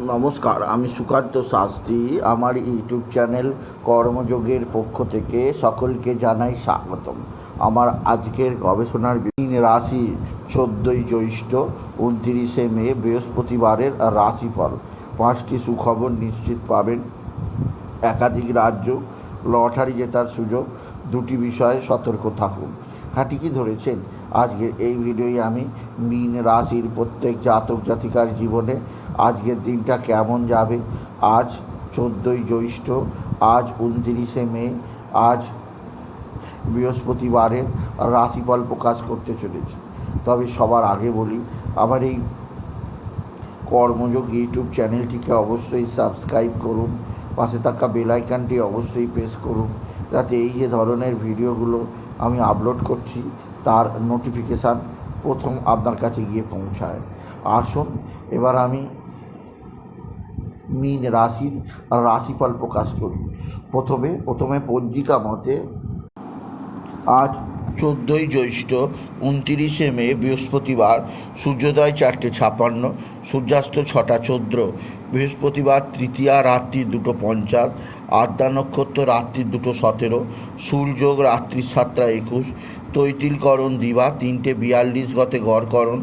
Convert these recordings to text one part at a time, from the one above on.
নমস্কার, আমি সুকান্ত শাস্ত্রী, আমার ইউটিউব চ্যানেল কর্মযোগের পক্ষ থেকে সকলকে জানাই স্বাগতম। আমার আজকের গবেষণার বিভিন্ন রাশি চোদ্দোই জ্যৈষ্ঠ, উনতিরিশে মে, বৃহস্পতিবারের রাশিফল। পাঁচটি সুখবর নিশ্চিত পাবেন। একাধিক রাজ্য, লটারি জেতার সুযোগ, দুটি বিষয়ে সতর্ক থাকুন। হ্যাঁ ঠিকই ধরেছেন। আজকের এই ভিডিওয়ে আমি মীন রাশির প্রত্যেক জাতক জাতিকার জীবনে আজকের দিনটা কেমন যাবে? আজ চোদ্দোই জ্যৈষ্ঠ, আজ উনতিরিশে মে, আজ বৃহস্পতিবারের রাশিফল প্রকাশ করতে চলেছে। তবে সবার আগে বলি, আমার এই কর্মযোগ ইউটিউব চ্যানেলটিকে অবশ্যই সাবস্ক্রাইব করুন, পাশে থাকা বেলাইকানটি অবশ্যই প্রেস করুন, যাতে এই যে ধরনের ভিডিওগুলো আমি আপলোড করছি, তার নোটিফিকেশান প্রথম আপনার কাছে গিয়ে পৌঁছায়। আসুন, এবার আমি মীন রাশির রাশিফল প্রকাশ করি প্রথমে প্রথমে পঞ্জিকা মতে আজ চোদ্দোই জ্যৈষ্ঠ, উনতিরিশে মে, বৃহস্পতিবার, সূর্যোদয় চারটে ছাপান্ন, সূর্যাস্ত ছটা চোদ্দ বৃহস্পতিবার তৃতীয়া রাত্রি দুটো পঞ্চাশ, আদ্যা নক্ষত্র রাত্রি দুটো সতেরো, সূর্যোগ রাত্রি সাতটা একুশ, তৈতিলকরণ দিবা তিনটে বিয়াল্লিশ গতে গড়করণ,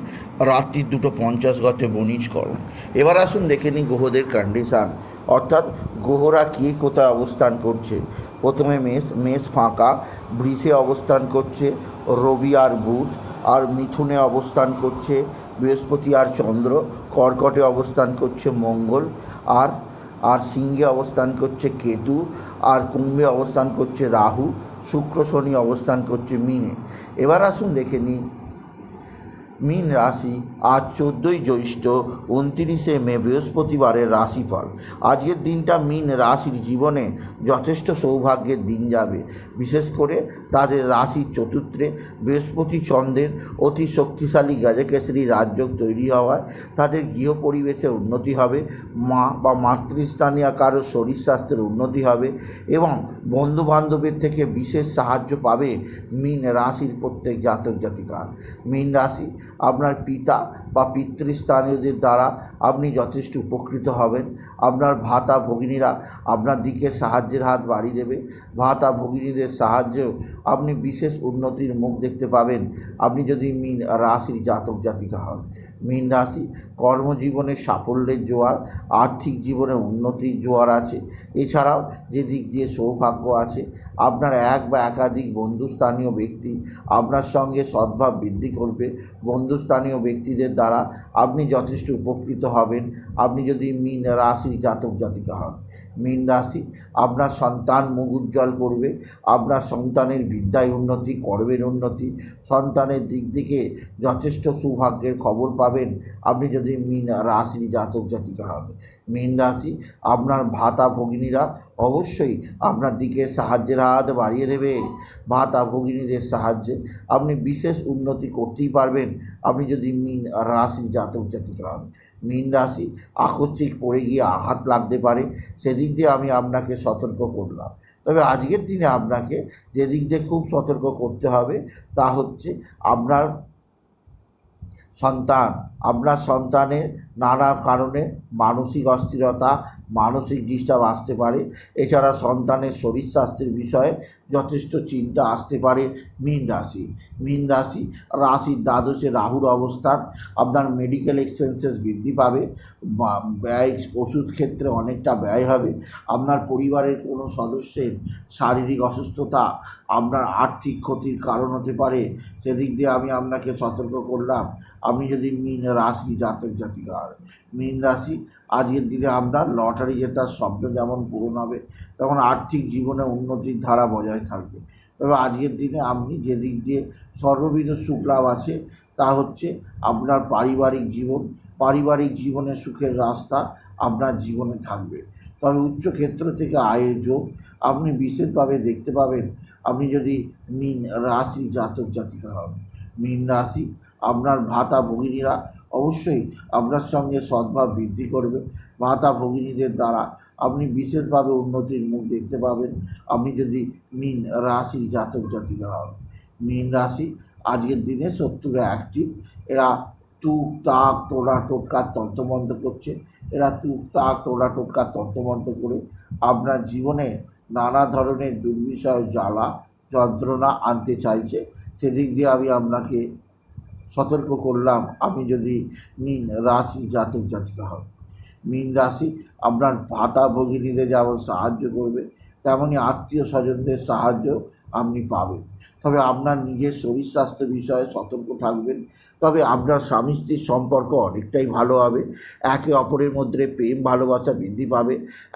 রাত্রি দুটো পঞ্চাশ গতে বণিজকরণ। এবার আসুন দেখে নিই গ্রহদের কন্ডিশান অর্থাৎ গ্রহরা কে কোথায় অবস্থান করছে? প্রথমে মেষ মেষ ফাঁকা, বৃষে অবস্থান করছে, রবি আর বুধ, আর মিথুনে অবস্থান করছে, বৃহস্পতি আর চন্দ্র, কর্কটে অবস্থান করছে মঙ্গল, আর আর সিংহে অবস্থান করছে কেতু, আর কুম্ভে অবস্থান করছে রাহু, শুক্র শনি অবস্থান করছে মিনে। এবার আসুন দেখে নিই মীন রাশি, আজ চোদ্দোই জ্যৈষ্ঠ, উনতিরিশে মে বৃহস্পতিবারের রাশিফল। আজকের দিনটা মীন রাশির জীবনে যথেষ্ট সৌভাগ্যের দিন যাবে। বিশেষ করে তাদের রাশির চতুর্থে বৃহস্পতি চন্দ্রের অতি শক্তিশালী গাজকেশরী রাজযোগ তৈরি হওয়ায় তাদের গৃহ পরিবেশে উন্নতি হবে। মা বা মাতৃস্থানীয় কারও শরীর স্বাস্থ্যের উন্নতি হবে এবং বন্ধু বান্ধবের থেকে বিশেষ সাহায্য পাবে মীন রাশির প্রত্যেক জাতক জাতিকা মীন রাশি আপনার পিতা বা পিতৃস্থানীয়দের দ্বারা আপনি যথেষ্ট উপকৃত হবেন। আপনার ভাতা ভগিনীরা আপনার দিকে সাহায্যের হাত বাড়িয়ে দেবে। ভাতা ভগিনীদের সাহায্যেও আপনি বিশেষ উন্নতির মুখ দেখতে পাবেন। আপনি যদি মিন রাশির জাতক জাতিকা হন। মীন রাশি, কর্মজীবনে সাফল্যের জোয়ার, আর্থিক জীবনে উন্নতির জোয়ার আছে। এছাড়াও যে দিক দিয়ে সৌভাগ্য আছে, আপনার এক বা একাধিক বন্ধুস্থানীয় ব্যক্তি আপনার সঙ্গে সদ্ভাব বৃদ্ধি করবে। বন্ধুস্থানীয় ব্যক্তিদের দ্বারা আপনি যথেষ্ট উপকৃত হবেন। আপনি যদি মীন রাশির জাতক জাতিকা হন, মীন রাশি আপনার সন্তান মুখ উজ্জ্বল করবে, আপনার সন্তানের বিদ্যায় উন্নতি কর্মের উন্নতি, সন্তানের দিক থেকে যথেষ্ট সৌভাগ্যের খবর পাবেন। আপনি যদি মীন রাশির জাতক জাতিকা হন, মীন রাশি, আপনার ভাতা ভগিনীরা অবশ্যই আপনার দিকে সাহায্যের হাত বাড়িয়ে দেবে। ভাতা ভগিনীদের সাহায্যে আপনি বিশেষ উন্নতি করতেই পারবেন। আপনি যদি মীন রাশির জাতক জাতিকা হন, মীন রাশি আকস্মিক পড়ে গিয়ে আঘাত লাগতে পারে, সেদিক দিয়ে আমি আপনাকে সতর্ক করলাম। তবে আজকের দিনে আপনাকে যেদিক দিয়ে খুব সতর্ক করতে হবে, তা হচ্ছে আপনার সন্তান। আপনার সন্তানের নানা কারণে মানসিক অস্থিরতা, মানসিক ডিস্টার্ব আসতে পারে। এছাড়া সন্তানের শরীর স্বাস্থ্যের বিষয়ে যথেষ্ট চিন্তা আসতে পারে মীন রাশি। মীন রাশি রাশির দ্বাদশে রাহুর অবস্থান, আপনার মেডিকেল এক্সপেন্সেস বৃদ্ধি পাবে ব্যয়, ওষুধ ক্ষেত্রে অনেকটা ব্যয় হবে, আপনার পরিবারের কোনো সদস্যের শারীরিক অসুস্থতা, আপনার আর্থিক ক্ষতির কারণ হতে পারে, সেদিক দিয়ে আমি আপনাকে সতর্ক করলাম, আপনি যদি মীন রাশি জাতক জাতিকা, মীন রাশি আজকের দিনে আপনার লটারি জেতার স্বপ্ন যেমন পূরণ হবে, তেমন আর্থিক জীবনে উন্নতির ধারা বজায় থাকবে। তবে আজকের দিনে আপনি যে দিক দিয়ে সর্ববিধ সুখ লাভ আছে, তা হচ্ছে আপনার পারিবারিক জীবন। পারিবারিক জীবনে সুখের রাস্তা আপনার জীবনে থাকবে। তবে উচ্চ ক্ষেত্র থেকে আয়ের যোগ আপনি বিশেষভাবে দেখতে পাবেন। আপনি যদি মীন রাশি জাতক জাতিকা হন, মীন রাশি আপনার ভাতা ভগিনীরা অবশ্যই আপনার সঙ্গে সদ্ভাব বৃদ্ধি করবে। ভাতা ভগিনীদের দ্বারা আপনি বিশেষভাবে উন্নতির মুখ দেখতে পাবেন। আপনি যদি মীন রাশি জাতক জাতিকা হন, মীন রাশি আজকের দিনে শত্রুরা অ্যাক্টিভ এরা তুক, তাক টোনা টোটকার তন্ত্রমন্ত্র করছে। এরা তুকতা তোলা টোটকা তন্ত্রমন্ত্র করে আপনার জীবনে নানা ধরনের দুর্বিষয়, জ্বালা, যন্ত্রণা আনতে চাইছে। সেদিক দিয়ে আমি আপনাকে সতর্ক করলাম, আমি যদি মিন রাশি জাতক জাতিকা হন মিন রাশি, আপনার ভাতা ভগিনীদের যেমন সাহায্য করবে তেমনই আত্মীয় স্বজনদের সাহায্য আপনি পাবেন। তবে আপনার নিজের শরীর স্বাস্থ্য বিষয়ে সতর্ক থাকবেন। তবে আপনার স্বামী স্ত্রীর সম্পর্ক অনেকটাই ভালো হবে। একে অপরের মধ্যে প্রেম, ভালোবাসা বৃদ্ধি পাবে।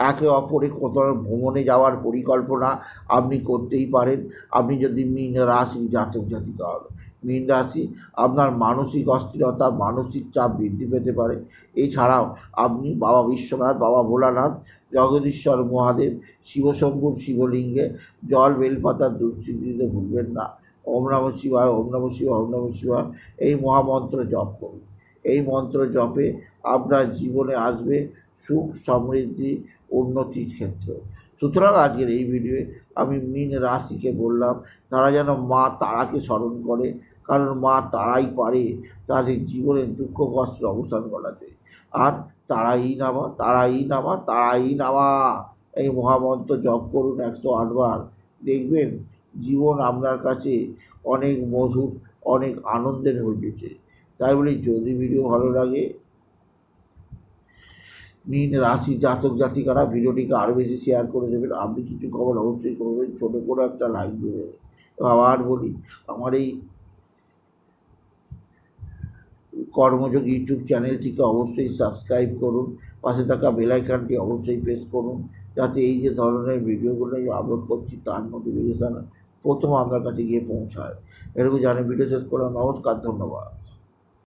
একে অপরে কোথাও ভ্রমণে যাওয়ার পরিকল্পনা আপনি করতেই পারেন। আপনি যদি মিন রাশি জাতক জাতিকা হন মীন রাশি আপনার মানসিক অস্থিরতা, মানসিক চাপ বৃদ্ধি পেতে পারে। এছাড়াও আপনি বাবা বিশ্বনাথ, বাবা ভোলানাথ, জগদীশ্বর মহাদেব, শিবশম্ভুর শিবলিঙ্গে জল বেলপাতার দিতে ভুলবেন না। ওম নম শিবায়, ওম নম শিবায়, ওম নম শিবায়। এই মহামন্ত্র জপ করুন। এই মন্ত্র জপে আপনার জীবনে আসবে সুখ, সমৃদ্ধি, উন্নতির ক্ষেত্র। সুতরাং আজকের এই ভিডিওয়ে আমি মিন রাশিকে বললাম, তারা যেন মা তারাকে স্মরণ করে, কারণ মা তারাই পারে তাদের জীবনের দুঃখ কষ্টের অবসান ঘটাতে। আর তারাই নামা তারাই নামা তারাই নামা। এই মহামন্ত্র জপ করুন একশো আটবার দেখবেন জীবন আপনার কাছে অনেক মধুর, অনেক আনন্দের হয়ে তাই বলি, যদি ভিডিও ভালো লাগে মিন রাশি, জাতক, জাতিকারা ভিডিওটিকে আরও বেশি শেয়ার করে দেবেন। আপনি কিছু খবর অবশ্যই করবেন। ছোটো করে একটা লাইক দেবেন আবার বলি, আমার এই কর্মযোগ ইউটিউব চ্যানেলটিকে অবশ্যই সাবস্ক্রাইব করুন। পাশে থাকা বেলাইকানটি অবশ্যই প্রেস করুন। যাতে এই যে ধরনের ভিডিওগুলো আপলোড করছি, তার নোটিফিকেশান প্রথম আপনার কাছে গিয়ে পৌঁছায়। এরকম জানি ভিডিও শেষ করলাম। নমস্কার, ধন্যবাদ।